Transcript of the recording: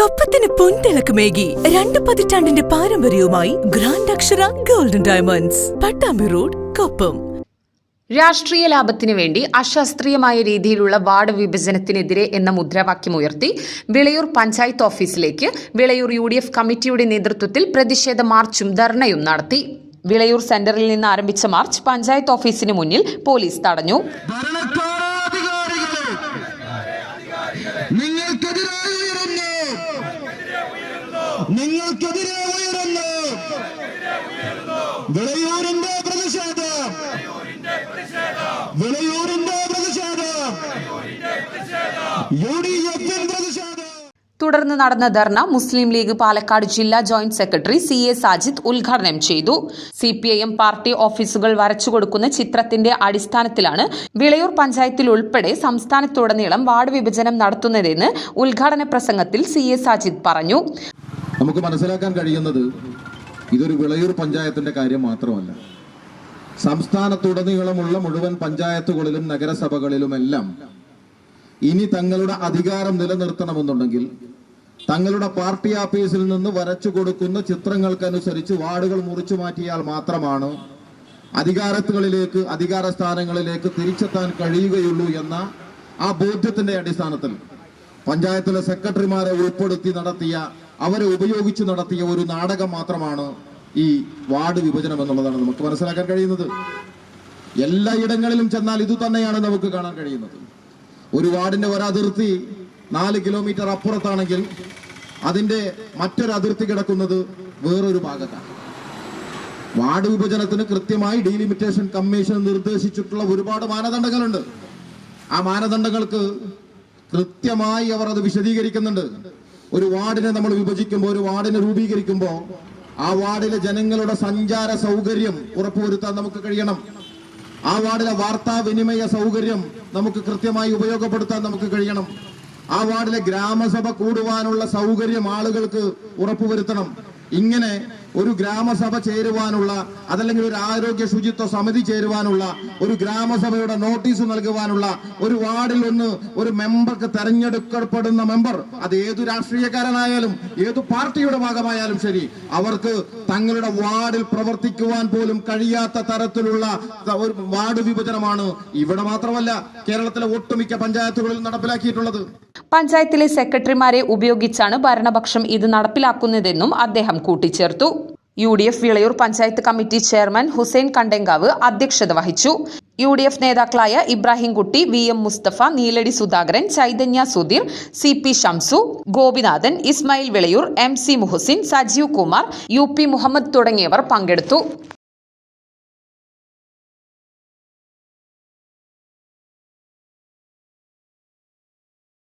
കൊപ്പത്തിന് പൊൻതിളക്കമേകി രണ്ട് പതിറ്റാണ്ടിന്റെ പാരമ്പര്യവുമായി grand Akshara golden diamonds Pattambi road Koppam. രാഷ്ട്രീയ ലാഭത്തിനു വേണ്ടി അശാസ്ത്രീയമായ രീതിയിലുള്ള വാർഡ് വിഭജനത്തിനെതിരെ എന്ന മുദ്രാവാക്യം ഉയർത്തി വിളയൂർ പഞ്ചായത്ത് ഓഫീസിലേക്ക് വിളയൂർ യു കമ്മിറ്റിയുടെ നേതൃത്വത്തിൽ പ്രതിഷേധ മാർച്ചും ധർണയും നടത്തി. വിളയൂർ സെന്ററിൽ നിന്ന് ആരംഭിച്ച മാർച്ച് പഞ്ചായത്ത് ഓഫീസിന് മുന്നിൽ പോലീസ് തടഞ്ഞു നിങ്ങൾക്കെതിരായി ഉയരുന്നു നിങ്ങൾക്കെതിരെ ഉയരുന്നു. വിളയൂരിന്റെ പ്രതിഷേധം. വിളയൂരിന്റെ പ്രതിഷേധം. യു ഡി എഫിൻ തുടർന്ന് നടന്ന ധർണ മുസ്ലിം ലീഗ് പാലക്കാട് ജില്ലാ joint secretary C A Sajid ഉദ്ഘാടനം ചെയ്തു. C P I M party ഓഫീസുകൾ വരച്ചു കൊടുക്കുന്ന ചിത്രത്തിന്റെ അടിസ്ഥാനത്തിലാണ് വിളയൂർ പഞ്ചായത്തിൽ ഉൾപ്പെടെ സംസ്ഥാനത്തുടനീളം വാർഡ് വിഭജനം നടത്തുന്നതെന്ന് ഉദ്ഘാടന പ്രസംഗത്തിൽ സി എ സാജിദ് പറഞ്ഞു. നമുക്ക് മനസ്സിലാക്കാൻ കഴിയുന്നത് ഇതൊരു വിളയൂർ പഞ്ചായത്തിന്റെ കാര്യം മാത്രമല്ല. സംസ്ഥാനത്തുടനീളമുള്ള മുഴുവൻ പഞ്ചായത്തുകളിലും നഗരസഭകളിലുമെല്ലാം ഇനി തങ്ങളുടെ അധികാരം നിലനിർത്തണമെന്നുണ്ടെങ്കിൽ തങ്ങളുടെ പാർട്ടി ഓഫീസിൽ നിന്ന് വരച്ചു കൊടുക്കുന്ന ചിത്രങ്ങൾക്കനുസരിച്ച് വാർഡുകൾ മുറിച്ചു മാറ്റിയാൽ മാത്രമാണ് അധികാരത്തുകളിലേക്ക് അധികാര സ്ഥാനങ്ങളിലേക്ക് തിരിച്ചെത്താൻ കഴിയുകയുള്ളൂ എന്ന ആ ബോധ്യത്തിന്റെ അടിസ്ഥാനത്തിൽ പഞ്ചായത്തിലെ സെക്രട്ടറിമാരെ ഉൾപ്പെടുത്തി നടത്തിയ അവരെ ഉപയോഗിച്ച് നടത്തിയ ഒരു നാടകം മാത്രമാണ് ഈ വാർഡ് വിഭജനം എന്നുള്ളതാണ് നമുക്ക് മനസ്സിലാക്കാൻ കഴിയുന്നത്. എല്ലായിടങ്ങളിലും ചെന്നാൽ ഇത് തന്നെയാണ് നമുക്ക് കാണാൻ കഴിയുന്നത്. ഒരു വാർഡിന്റെ ഒരതിർത്തി നാല് കിലോമീറ്റർ അപ്പുറത്താണെങ്കിൽ അതിന്റെ മറ്റൊരു അതിർത്തി കിടക്കുന്നത് വേറൊരു ഭാഗത്താണ്. വാർഡ് വിഭജനത്തിന് കൃത്യമായി ഡീലിമിറ്റേഷൻ കമ്മീഷൻ നിർദ്ദേശിച്ചിട്ടുള്ള ഒരുപാട് മാനദണ്ഡങ്ങളുണ്ട്. ആ മാനദണ്ഡങ്ങൾക്ക് കൃത്യമായി അവർ അത് വിശദീകരിക്കുന്നുണ്ട്. ഒരു വാർഡിനെ നമ്മൾ വിഭജിക്കുമ്പോൾ ഒരു വാർഡിനെ രൂപീകരിക്കുമ്പോൾ ആ വാർഡിലെ ജനങ്ങളുടെ സഞ്ചാര സൗകര്യം ഉറപ്പുവരുത്താൻ നമുക്ക് കഴിയണം. ആ വാർഡിലെ വാർത്താവിനിമയ സൗകര്യം നമുക്ക് കൃത്യമായി ഉപയോഗപ്പെടുത്താൻ നമുക്ക് കഴിയണം. ആ വാർഡിലെ ഗ്രാമസഭ കൂടുവാനുള്ള സൗകര്യം ആളുകൾക്ക് ഉറപ്പുവരുത്തണം. ഇങ്ങനെ ഒരു ഗ്രാമസഭ ചേരുവാനുള്ള അതല്ലെങ്കിൽ ഒരു ആരോഗ്യ ശുചിത്വ സമിതി ചേരുവാനുള്ള ഒരു ഗ്രാമസഭയുടെ നോട്ടീസ് നൽകുവാനുള്ള ഒരു വാർഡിൽ ഒന്ന് ഒരു മെമ്പർക്ക് തെരഞ്ഞെടുക്കപ്പെടുന്ന മെമ്പർ അത് ഏതു രാഷ്ട്രീയക്കാരനായാലും ഏതു പാർട്ടിയുടെ ഭാഗമായാലും ശരി അവർക്ക് തങ്ങളുടെ വാർഡിൽ പ്രവർത്തിക്കുവാൻ പോലും കഴിയാത്ത തരത്തിലുള്ള ഒരു വാർഡ് വിഭജനമാണ് ഇവിടെ മാത്രമല്ല കേരളത്തിലെ ഒട്ടുമിക്ക പഞ്ചായത്തുകളിൽ നടപ്പിലാക്കിയിട്ടുള്ളത്. പഞ്ചായത്തിലെ സെക്രട്ടറിമാരെ ഉപയോഗിച്ചാണ് ഭരണപക്ഷം ഇത് നടപ്പിലാക്കുന്നതെന്നും അദ്ദേഹം കൂട്ടിച്ചേർത്തു. U D F Vilayur panchayat committee chairman Hussain Kandenkavu അധ്യക്ഷത വഹിച്ചു. യു ഡി എഫ് നേതാക്കളായ Ibrahimkutty V M Mustafa Neeladi Sudhakaran Chaithanya Sudheer C P Shamsu Gopinathan Ismail Vilayur M C Muhsin Sajeev Kumar U P Muhammad തുടങ്ങിയവർ പങ്കെടുത്തു.